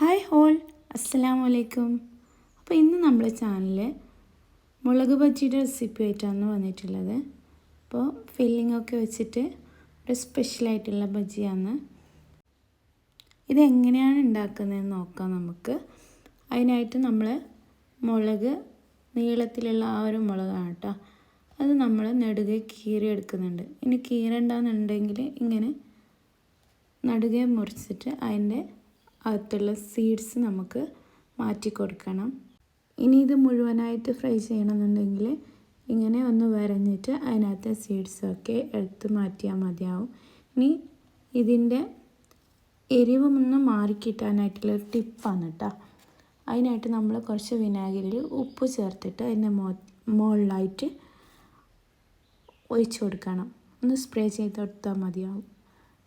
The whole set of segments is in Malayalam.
Hi whole. അസ്സലാമു അലൈക്കും. അപ്പോൾ ഇന്ന് നമ്മുടെ ചാനലിൽ മുളക് ബജിയുടെ റെസിപ്പി ആയിട്ടാണ് വന്നിട്ടുള്ളത്. അപ്പോൾ ഫില്ലിംഗ് ഒക്കെ വെച്ചിട്ട് ഒരു സ്പെഷ്യലായിട്ടുള്ള ബജിയാണ് ഇതെങ്ങനെയാണ് ഉണ്ടാക്കുന്നതെന്ന് നോക്കാം നമുക്ക്. അതിനായിട്ട് നമ്മൾ മുളക് നീളത്തിലുള്ള ആ ഒരു മുളകാണ് കേട്ടോ. അത് നമ്മൾ നടുകെ കീറി എടുക്കുന്നുണ്ട്. ഇനി കീറണ്ടെന്നുണ്ടെങ്കിൽ ഇങ്ങനെ നടുകെ മുറിച്ചിട്ട് അതിന്റെ അകത്തുള്ള സീഡ്സ് നമുക്ക് മാറ്റി കൊടുക്കണം. ഇനി ഇത് മുഴുവനായിട്ട് ഫ്രൈ ചെയ്യണമെന്നുണ്ടെങ്കിൽ ഇങ്ങനെ ഒന്ന് വരഞ്ഞിട്ട് അതിനകത്തെ സീഡ്സൊക്കെ എടുത്ത് മാറ്റിയാൽ മതിയാവും. ഇനി ഇതിന്റെ എരിവൊന്ന് മാറിക്കിട്ടാനായിട്ടുള്ളൊരു ടിപ്പാണ് കേട്ടോ അതിനായിട്ട് നമ്മൾ കുറച്ച് വിനാഗിരിയിൽ ഉപ്പ് ചേർത്തിട്ട് അതിന്റെ മോ മുകളിലായിട്ട് ഒഴിച്ചു കൊടുക്കണം. ഒന്ന് സ്പ്രേ ചെയ്ത് കൊടുത്താൽ മതിയാവും.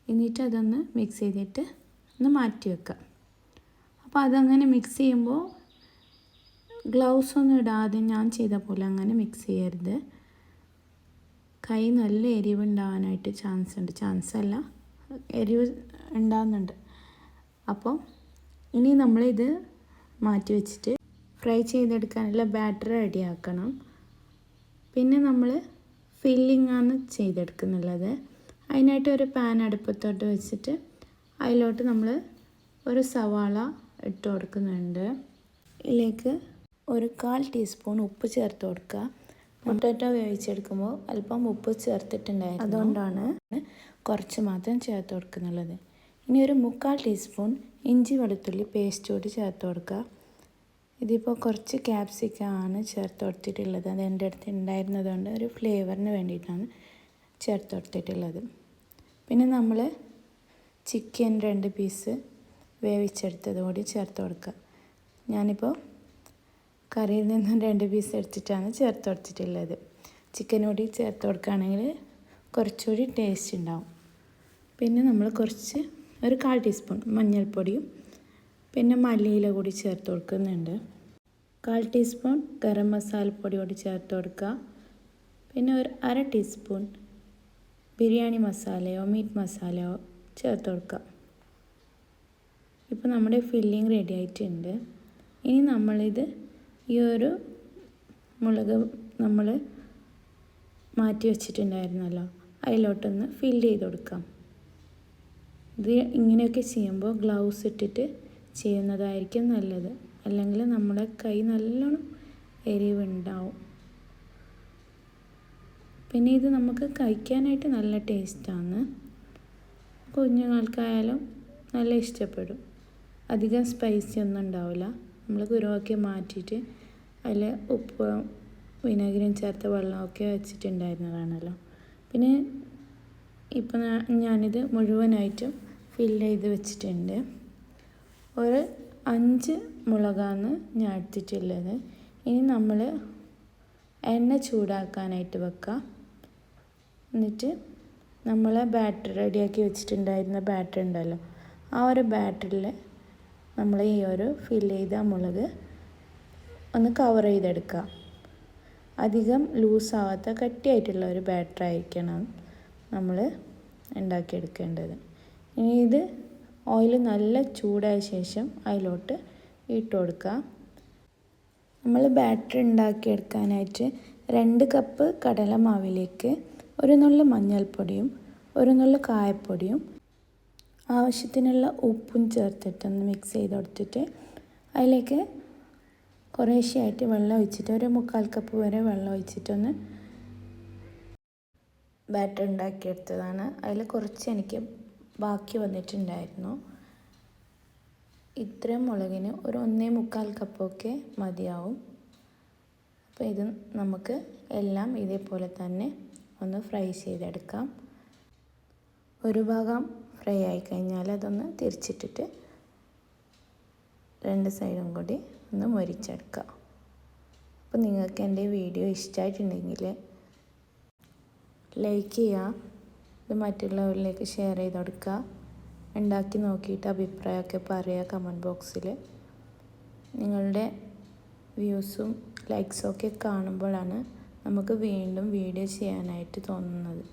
എന്നിട്ട് അതൊന്ന് മിക്സ് ചെയ്തിട്ട് ഒന്ന് മാറ്റി വെക്കുക. അപ്പോൾ അതങ്ങനെ മിക്സ് ചെയ്യുമ്പോൾ ഗ്ലൗസ് ഒന്നും ഇടാതെ ഞാൻ ചെയ്ത പോലെ അങ്ങനെ മിക്സ് ചെയ്യരുത്. കൈ നല്ല എരിവ് ഉണ്ടാവാനായിട്ട് ചാൻസ് ഉണ്ട്. ചാൻസ് അല്ല എരിവ് ഉണ്ടാകുന്നുണ്ട് അപ്പോൾ ഇനി നമ്മളിത് മാറ്റി വെച്ചിട്ട് ഫ്രൈ ചെയ്തെടുക്കാനുള്ള ബാറ്റർ റെഡിയാക്കണം പിന്നെ നമ്മൾ ഫില്ലിംഗ് ആണ് ചെയ്തെടുക്കുന്നുള്ളത് അതിനായിട്ട് ഒരു പാൻ അടുപ്പത്തോട്ട് വെച്ചിട്ട് അതിലോട്ട് നമ്മൾ ഒരു സവാള ഇട്ട് കൊടുക്കുന്നുണ്ട്. ഇതിലേക്ക് ഒരു കാൽ ടീസ്പൂൺ ഉപ്പ് ചേർത്ത് കൊടുക്കുക. പൊട്ടാറ്റോ വേവിച്ചെടുക്കുമ്പോൾ അല്പം ഉപ്പ് ചേർത്തിട്ടുണ്ടായിരുന്നു. അതുകൊണ്ടാണ് കുറച്ച് മാത്രം ചേർത്ത് കൊടുക്കുന്നുള്ളത്. ഇനി ഒരു മുക്കാൽ ടീസ്പൂൺ ഇഞ്ചി വെളുത്തുള്ളി പേസ്റ്റ് കൂടി ചേർത്ത് കൊടുക്കുക. ഇതിപ്പോൾ കുറച്ച് ക്യാപ്സിക്കാണ് ചേർത്ത് കൊടുത്തിട്ടുള്ളത്. അത് എന്റെ അടുത്ത് ഉണ്ടായിരുന്നതുകൊണ്ട് ഒരു ഫ്ലേവറിന് വേണ്ടിയിട്ടാണ് ചേർത്ത് കൊടുത്തിട്ടുള്ളത്. പിന്നെ നമ്മൾ ചിക്കൻ രണ്ട് പീസ് വേവിച്ചെടുത്തത് കൂടി ചേർത്ത് കൊടുക്കുക. ഞാനിപ്പോൾ കറിയിൽ നിന്നും രണ്ട് പീസ് എടുത്തിട്ടാണ് ചേർത്ത് കൊടുത്തിട്ടുള്ളത്. ചിക്കൻ കൂടി ചേർത്ത് കൊടുക്കുകയാണെങ്കിൽ കുറച്ചുകൂടി ടേസ്റ്റ് ഉണ്ടാവും. പിന്നെ നമ്മൾ കുറച്ച് ഒരു കാൽ ടീസ്പൂൺ മഞ്ഞൾപ്പൊടിയും പിന്നെ മല്ലിയില കൂടി ചേർത്ത് കൊടുക്കുന്നുണ്ട്. കാൽ ടീസ്പൂൺ ഗരം മസാലപ്പൊടി കൂടി ചേർത്ത് കൊടുക്കുക. പിന്നെ ഒരു അര ടീസ്പൂൺ ബിരിയാണി മസാലയോ മീറ്റ് മസാലയോ ചേർത്ത് കൊടുക്കുക. ഇപ്പോൾ നമ്മുടെ ഫില്ലിങ് റെഡി ആയിട്ടുണ്ട്. ഇനി നമ്മളിത് ഈ ഒരു മുളക് നമ്മൾ മാറ്റി വെച്ചിട്ടുണ്ടായിരുന്നല്ലോ അതിലോട്ടൊന്ന് ഫില്ല് ചെയ്ത് കൊടുക്കാം. ഇത് ഇങ്ങനെയൊക്കെ ചെയ്യുമ്പോൾ ഗ്ലൗസ് ഇട്ടിട്ട് ചെയ്യുന്നതായിരിക്കും നല്ലത്. അല്ലെങ്കിൽ നമ്മുടെ കൈ നല്ലോണം എരിവുണ്ടാവും. പിന്നെ ഇത് നമുക്ക് കഴിക്കാനായിട്ട് നല്ല ടേസ്റ്റാണ് കുഞ്ഞുങ്ങൾക്കായാലും നല്ല ഇഷ്ടപ്പെടും. അധികം സ്പൈസി ഒന്നും ഉണ്ടാവില്ല. നമ്മൾ കുരുവൊക്കെ മാറ്റിയിട്ട് അതിൽ ഉപ്പ് വിനാഗിരിയും ചേർത്ത വെള്ളമൊക്കെ വെച്ചിട്ടുണ്ടായിരുന്നതാണല്ലോ. പിന്നെ ഇപ്പം ഞാനിത് മുഴുവനായിട്ടും ഫില്ല് ചെയ്ത് വെച്ചിട്ടുണ്ട്. ഒരു അഞ്ച് മുളകാണ് ഞാൻ എടുത്തിട്ടുള്ളത്. ഇനി നമ്മൾ എണ്ണ ചൂടാക്കാനായിട്ട് വെക്കാം. എന്നിട്ട് നമ്മൾ ബാറ്റർ റെഡിയാക്കി വെച്ചിട്ടുണ്ടായിരുന്ന ബാറ്റർ ഉണ്ടല്ലോ ആ ഒരു ബാറ്ററിൽ നമ്മൾ ഈ ഒരു ഫിൽ ചെയ്ത മുളക് ഒന്ന് കവർ ചെയ്തെടുക്കുക. അധികം ലൂസാവാത്ത കട്ടിയായിട്ടുള്ള ഒരു ബാറ്റർ ആയിരിക്കണം നമ്മൾ ഉണ്ടാക്കിയെടുക്കേണ്ടത്. ഇനി ഇത് ഓയിൽ നല്ല ചൂടായ ശേഷം അതിലോട്ട് ഇട്ട് കൊടുക്കുക. നമ്മൾ ബാറ്റർ ഉണ്ടാക്കിയെടുക്കാനായിട്ട് രണ്ട് കപ്പ് കടലമാവിലേക്ക് ഒരു നുള്ള മഞ്ഞൾപ്പൊടിയും ഒരു നുള്ളു കായപ്പൊടിയും ആവശ്യത്തിനുള്ള ഉപ്പും ചേർത്തിട്ടൊന്ന് മിക്സ് ചെയ്ത് കൊടുത്തിട്ട് അതിലേക്ക് കുറേശ്ശെയായിട്ട് വെള്ളം ഒഴിച്ചിട്ട് ഒരു മുക്കാൽ കപ്പ് വരെ വെള്ളം ഒഴിച്ചിട്ടൊന്ന് ബാറ്റർ ഉണ്ടാക്കിയെടുത്തതാണ്. അതിൽ കുറച്ച് എനിക്ക് ബാക്കി വന്നിട്ടുണ്ടായിരുന്നു. ഇത്രയും മുളകിന് ഒരു ഒന്നേ മുക്കാൽ കപ്പൊക്കെ മതിയാവും. അപ്പോൾ ഇത് നമുക്ക് എല്ലാം ഇതേപോലെ തന്നെ ഒന്ന് ഫ്രൈ ചെയ്തെടുക്കാം. ഒരു ഭാഗം ഫ്രൈ ആയി കഴിഞ്ഞാൽ അതൊന്ന് തിരിച്ചിട്ടിട്ട് രണ്ട് സൈഡും കൂടി ഒന്ന് മൊരിച്ചെടുക്കാം. അപ്പോൾ നിങ്ങൾക്ക് എന്റെ വീഡിയോ ഇഷ്ടമായിട്ടുണ്ടെങ്കിൽ ലൈക്ക് ചെയ്യുക ഇത് മറ്റുള്ളവരിലേക്ക് ഷെയർ ചെയ്ത് കൊടുക്കുക ഉണ്ടാക്കി നോക്കിയിട്ട് അഭിപ്രായമൊക്കെ പറയുക കമന്റ് ബോക്സിൽ. നിങ്ങളുടെ വ്യൂസും ലൈക്സും ഒക്കെ കാണുമ്പോഴാണ് നമുക്ക് വീണ്ടും വീഡിയോ ചെയ്യാനായിട്ട് തോന്നുന്നത്.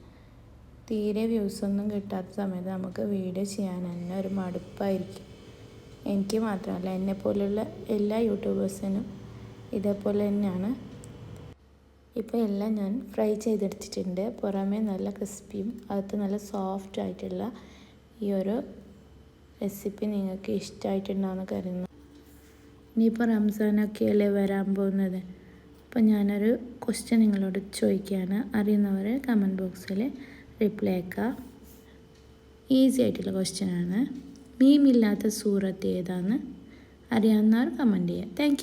തീരെ വ്യൂസ് ഒന്നും കിട്ടാത്ത സമയത്ത് നമുക്ക് വീഡിയോ ചെയ്യാൻ തന്നെ ഒരു മടുപ്പായിരിക്കും. എനിക്ക് മാത്രമല്ല എന്നെ പോലെയുള്ള എല്ലാ യൂട്യൂബേഴ്സിനും ഇതേപോലെ തന്നെയാണ്. ഇപ്പോൾ എല്ലാം ഞാൻ ഫ്രൈ ചെയ്തെടുത്തിട്ടുണ്ട്. പുറമേ നല്ല ക്രിസ്പിയും അകത്ത് നല്ല സോഫ്റ്റ് ആയിട്ടുള്ള ഈ ഒരു റെസിപ്പി നിങ്ങൾക്ക് ഇഷ്ടമായിട്ടുണ്ടാവുമെന്ന് കരുതുന്നു. ഇനിയിപ്പോൾ റംസാനൊക്കെയല്ലേ വരാൻ പോകുന്നത്? അപ്പോൾ ഞാനൊരു ക്വസ്റ്റ്യൻ നിങ്ങളോട് ചോദിക്കുകയാണ്. അറിയുന്നവർ കമന്റ് ബോക്സിൽ റിപ്ലൈ അയക്കുക. ഈസി ആയിട്ടുള്ള ക്വസ്റ്റ്യനാണ് മീമില്ലാത്ത സൂറത്ത് ഏതാണ് അറിയാവുന്നവർ കമന്റ് ചെയ്യുക. താങ്ക്